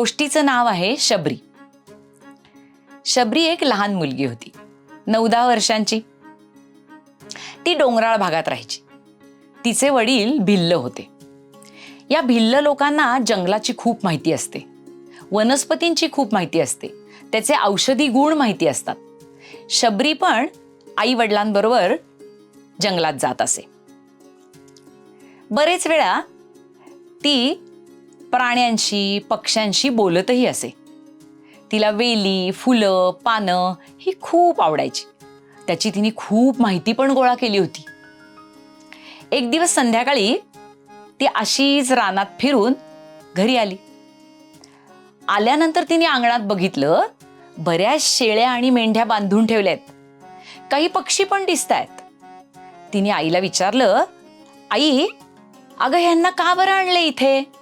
गोष्टीचं नाव आहे शबरी. शबरी एक लहान मुलगी होती. नऊ दहा वर्षांची. ती डोंगराळ भागात राहायची. तिचे वडील भिल्ल होते. या भिल्ल लोकांना जंगलाची खूप माहिती असते. वनस्पतींची खूप माहिती असते. त्याचे औषधी गुण माहिती असतात. शबरी पण आई वडिलांबरोबर जंगलात जात असे. बरेच वेळा ती प्राण्यांशी पक्ष्यांशी बोलतही असे. तिला वेली फुलं पानं ही खूप आवडायची. त्याची तिने खूप माहिती पण गोळा केली होती. एक दिवस संध्याकाळी ती अशीच रानात फिरून घरी आली. आल्यानंतर तिने अंगणात बघितलं बऱ्याच शेळ्या आणि मेंढ्या बांधून ठेवल्यात. काही पक्षी पण दिसत आहेत तिने आईला विचारलं आई अगं ह्यांना का बरं आणलं इथे?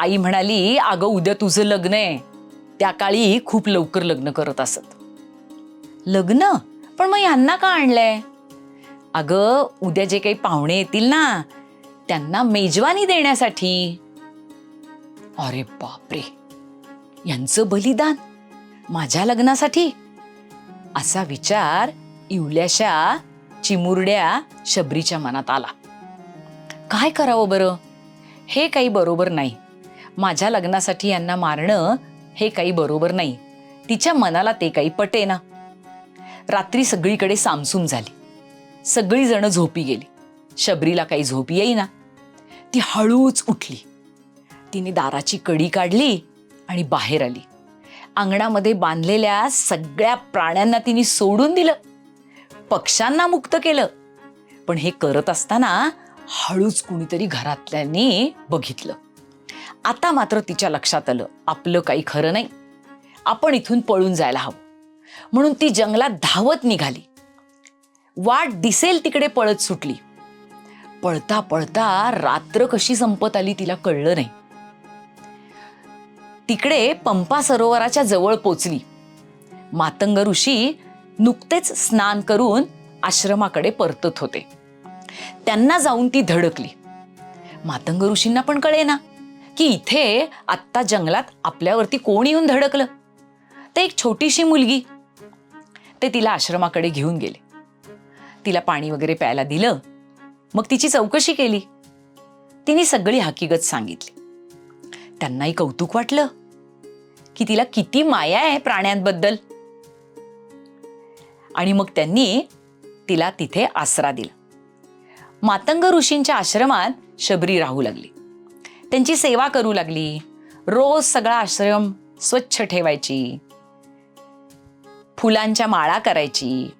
आई म्हणाली अगं उद्या तुझं लग्न आहे. त्या काळी खूप लवकर लग्न करत असत. लग्न? पण मग यांना का आणलंय? अगं उद्या जे काही पाहुणे येतील ना त्यांना मेजवानी देण्यासाठी. अरे बापरे! यांचं बलिदान माझ्या लग्नासाठी? असा विचार इवल्याशा चिमुरड्या शबरीच्या मनात आला. काय करावं बरं? हे काही बरोबर नाही. माझ्या लग्नासाठी यांना मारणं हे काही बरोबर नाही. तिच्या मनाला ते काही पटे ना. रात्री सगळीकडे सामसूम झाली. सगळीजणं झोपी गेली. शबरीला काही झोप येईना. ती हळूच उठली. तिने दाराची कडी काढली आणि बाहेर आली. अंगणामध्ये बांधलेल्या सगळ्या प्राण्यांना तिने सोडून दिलं. पक्ष्यांना मुक्त केलं. पण हे करत असताना हळूच कुणीतरी घरातल्यांनी बघितलं. आता मात्र तिच्या लक्षात आलं आपलं काही खरं नाही. आपण इथून पळून जायला हवं. म्हणून ती जंगलात धावत निघाली. वाट दिसेल तिकडे पळत सुटली. पळता पळता रात्र कशी संपत आली तिला कळलं नाही. तिकडे पंपा सरोवराच्या जवळ पोचली. मातंग ऋषी नुकतेच स्नान करून आश्रमाकडे परतत होते. त्यांना जाऊन ती धडकली. मातंग ऋषींना पण कळेना. की इथे आत्ता जंगलात आपल्यावरती कोण येऊन धडकलं? ते एक छोटीशी मुलगी. ते तिला आश्रमाकडे घेऊन गेले. तिला पाणी वगैरे प्यायला दिलं. मग तिची चौकशी केली. तिने सगळी हकीकत सांगितली. त्यांनाही कौतुक वाटलं की तिला किती माया आहे प्राण्यांबद्दल. आणि मग त्यांनी तिला तिथे आसरा दिला. मातंग ऋषींच्या आश्रमात शबरी राहू लागली. त्यांची सेवा करू लागली. रोज सगळा आश्रम स्वच्छ ठेवायची. फुलांच्या माळा करायची.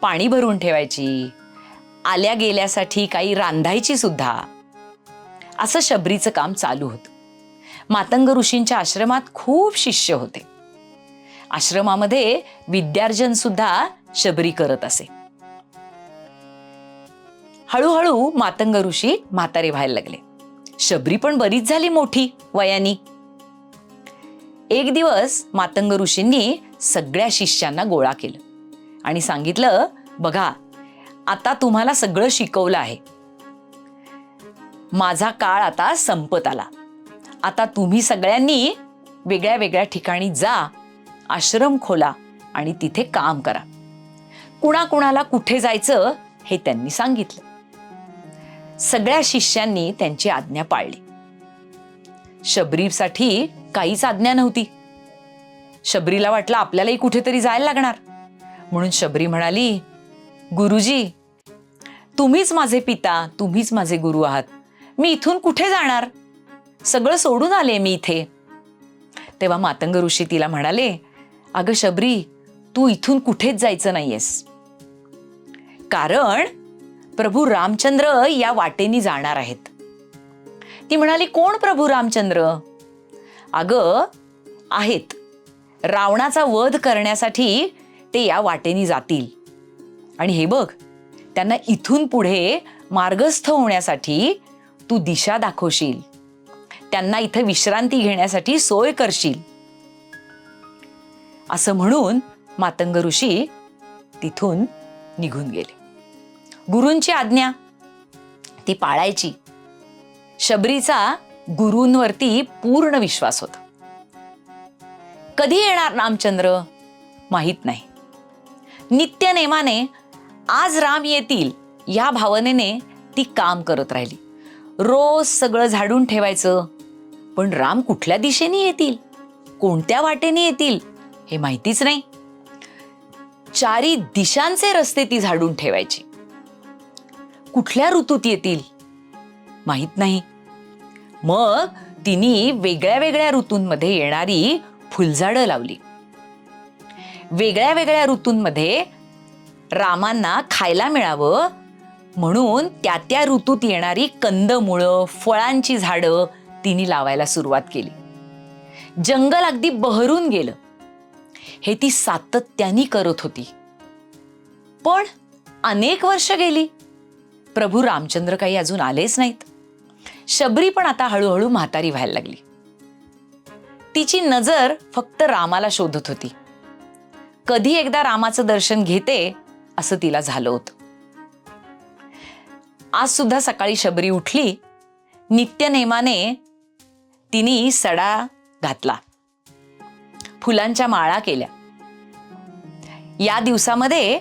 पाणी भरून ठेवायची. आल्या गेल्यासाठी काही रांधायची सुद्धा. असं शबरीचं काम चालू होतं. मातंग ऋषींच्या आश्रमात खूप शिष्य होते. आश्रमामध्ये विद्यार्जन सुद्धा शबरी करत असे. हळूहळू मातंग ऋषी म्हातारे व्हायला लागले. शबरी पण बरीच झाली मोठी वयानी. एक दिवस मातंग ऋषींनी सगळ्या शिष्यांना गोळा केलं आणि सांगितलं बघा आता तुम्हाला सगळं शिकवलं आहे. माझा काळ आता संपत आला. आता तुम्ही सगळ्यांनी वेगळ्या वेगळ्या ठिकाणी जा आश्रम खोला आणि तिथे काम करा. कुणाकुणाला कुठे जायचं हे त्यांनी सांगितलं. सगळ्या शिष्यांनी त्यांची आज्ञा पाळली. शबरीसाठी काहीच आज्ञा नव्हती. शबरीला वाटलं आपल्यालाही कुठेतरी जायला लागणार. म्हणून शबरी म्हणाली गुरुजी तुम्हीच माझे पिता तुम्हीच माझे गुरु आहात. मी इथून कुठे जाणार? सगळं सोडून आले मी इथे. तेव्हा मातंग ऋषी तिला म्हणाले अगं शबरी तू इथून कुठेच जायचं नाहीयेस. कारण प्रभू रामचंद्र या वाटेनी जाणार आहेत. ती म्हणाली कोण प्रभू रामचंद्र? अगं आहेत. रावणाचा वध करण्यासाठी ते या वाटेनी जातील. आणि हे बघ त्यांना इथून पुढे मार्गस्थ होण्यासाठी तू दिशा दाखवशील. त्यांना इथं विश्रांती घेण्यासाठी सोय करशील. असं म्हणून मातंग ऋषी तिथून निघून गेले. गुरूंची आज्ञा. ती पाळायची. शबरीचा गुरूंवरती पूर्ण विश्वास होता. कधी येणार रामचंद्र? माहीत नाही. नित्यनेमाने आज राम येतील या भावनेने ती काम करत राहिली. रोज सगळं झाडून ठेवायचं. पण राम कुठल्या दिशेने येतील? कोणत्या वाटेने येतील? हे माहितीच नाही. चारी दिशांचे रस्ते ती झाडून ठेवायची. कुठल्या ऋतूत येतील? माहीत नाही. मग तिने वेगळ्या वेगळ्या ऋतूंमध्ये येणारी फुलझाडं लावली. वेगळ्या वेगळ्या ऋतूंमध्ये रामांना खायला मिळावं म्हणून त्या त्या ऋतूत येणारी कंदमुळं फळांची झाडं तिने लावायला सुरुवात केली. जंगल अगदी बहरून गेलं. हे ती सातत्याने करत होती. पण अनेक वर्ष गेली. प्रभू रामचंद्र काही अजून आलेच नाहीत. शबरी पण आता हळूहळू म्हातारी व्हायला लागली. तिची नजर फक्त रामाला शोधत होती. कधी एकदा रामाचं दर्शन घेते असं तिला झालं होतं. आज सुद्धा सकाळी शबरी उठली नित्यनेमाने तिने सडा घातला. फुलांच्या माळा केल्या. या दिवसामध्ये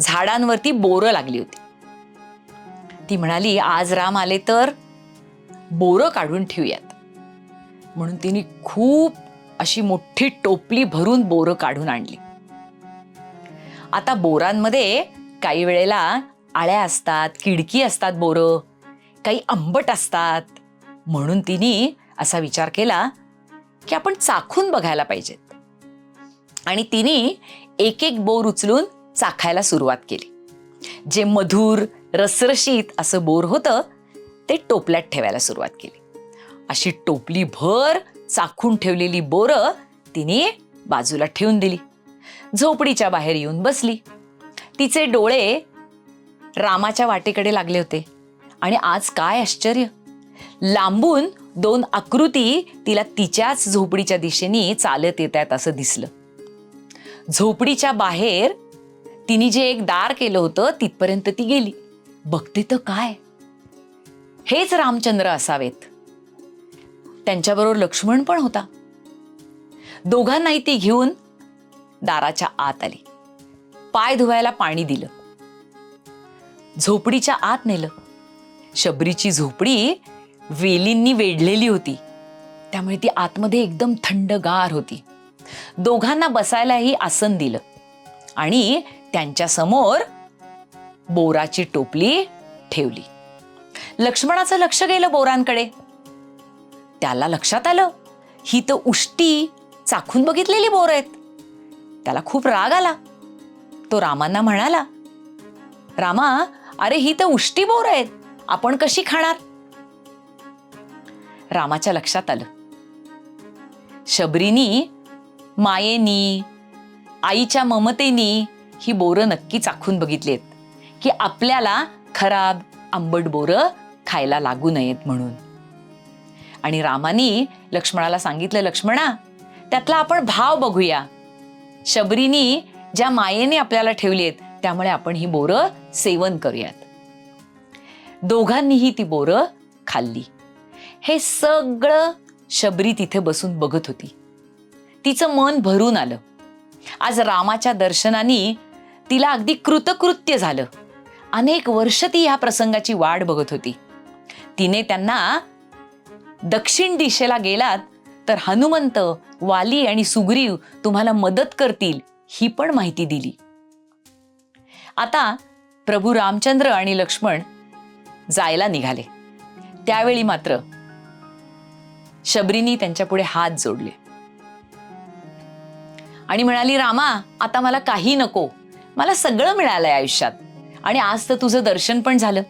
झाडांवरती बोरं लागली होती. ती म्हणाली आज राम आले तर बोरं काढून ठेवूयात. म्हणून तिने खूप अशी मोठी टोपली भरून बोरं काढून आणली. आता बोरांमध्ये काही वेळेला आळ्या असतात किडकी असतात बोरं काही आंबट असतात. म्हणून तिने असा विचार केला की आपण चाखून बघायला पाहिजेत. आणि तिने एक एक बोर उचलून चाखायला सुरुवात केली. जे मधुर रसरशीत असं बोर होतं ते टोपल्यात ठेवायला सुरुवात केली. अशी टोपली भर चाखून ठेवलेली बोरं तिने बाजूला ठेवून दिली. झोपडीच्या बाहेर येऊन बसली. तिचे डोळे रामाच्या वाटेकडे लागले होते. आणि आज काय आश्चर्य! लांबून दोन आकृती तिला तिच्याच झोपडीच्या दिशेने चालत येत आहेत असं दिसलं. झोपडीच्या बाहेर तिने जे एक दार केलं होतं तिथपर्यंत ती गेली. बघते तर काय? हेच रामचंद्र असावेत. त्यांच्याबरोबर लक्ष्मण पण होता. दोघांनाही ती घेऊन दाराच्या आत आली. पाय धुवायला पाणी दिलं. झोपडीच्या आत नेलं. शबरीची झोपडी वेलींनी वेढलेली होती. त्यामुळे ती आतमध्ये एकदम थंडगार होती. दोघांना बसायलाही आसन दिलं. आणि त्यांच्यासमोर बोराची टोपली ठेवली. लक्ष्मणाचं लक्ष गेलं बोरांकडे. त्याला लक्षात आलं ही तर उष्टी चाखून बघितलेली बोर आहेत. त्याला खूप राग आला. तो रामांना म्हणाला रामा अरे ही तर उष्टी बोर आहेत. आपण कशी खाणार? रामाच्या लक्षात आलं. शबरीनी मायेनी आईच्या ममतेनी ही बोरं नक्की चाखून बघितली आहेत. की आपल्याला खराब आंबट बोरं खायला लागू नयेत म्हणून. आणि रामानी लक्ष्मणाला सांगितलं लक्ष्मणा त्यातला आपण भाव बघूया. शबरीनी ज्या मायेने आपल्याला ठेवली आहेत त्यामुळे आपण ही बोरं सेवन करूयात. दोघांनीही ती बोरं खाल्ली. हे सगळं शबरी तिथे बसून बघत होती. तिचं मन भरून आलं. आज रामाच्या दर्शनाने तिला अगदी कृतकृत्य झालं. अनेक वर्ष ती ह्या प्रसंगाची वाट बघत होती. तिने त्यांना दक्षिण दिशेला गेलात तर हनुमंत वाली आणि सुग्रीव तुम्हाला मदत करतील ही पण माहिती दिली. आता प्रभू रामचंद्र आणि लक्ष्मण जायला निघाले. त्यावेळी मात्र शबरीनी त्यांच्या पुढे हात जोडले. आणि म्हणाली रामा आता मला काही नको. मला सगळं मिळालंय आयुष्यात. आणि आज तर तुझं दर्शन पण झालं.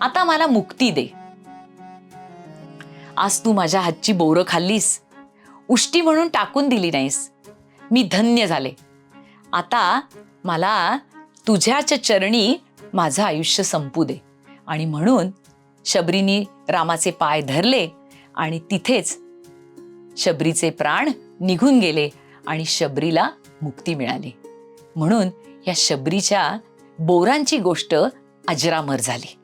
आता मला मुक्ती दे. आज तू माझ्या हातची बोरं खाल्लीस. उष्टी म्हणून टाकून दिली नाहीस. मी धन्य झाले. आता मला तुझ्याच चरणी माझं आयुष्य संपू दे. आणि म्हणून शबरीनी रामाचे पाय धरले आणि तिथेच शबरीचे प्राण निघून गेले आणि शबरीला मुक्ती मिळाली. म्हणून या शबरीच्या बोरांची गोष्ट अजरामर झाली.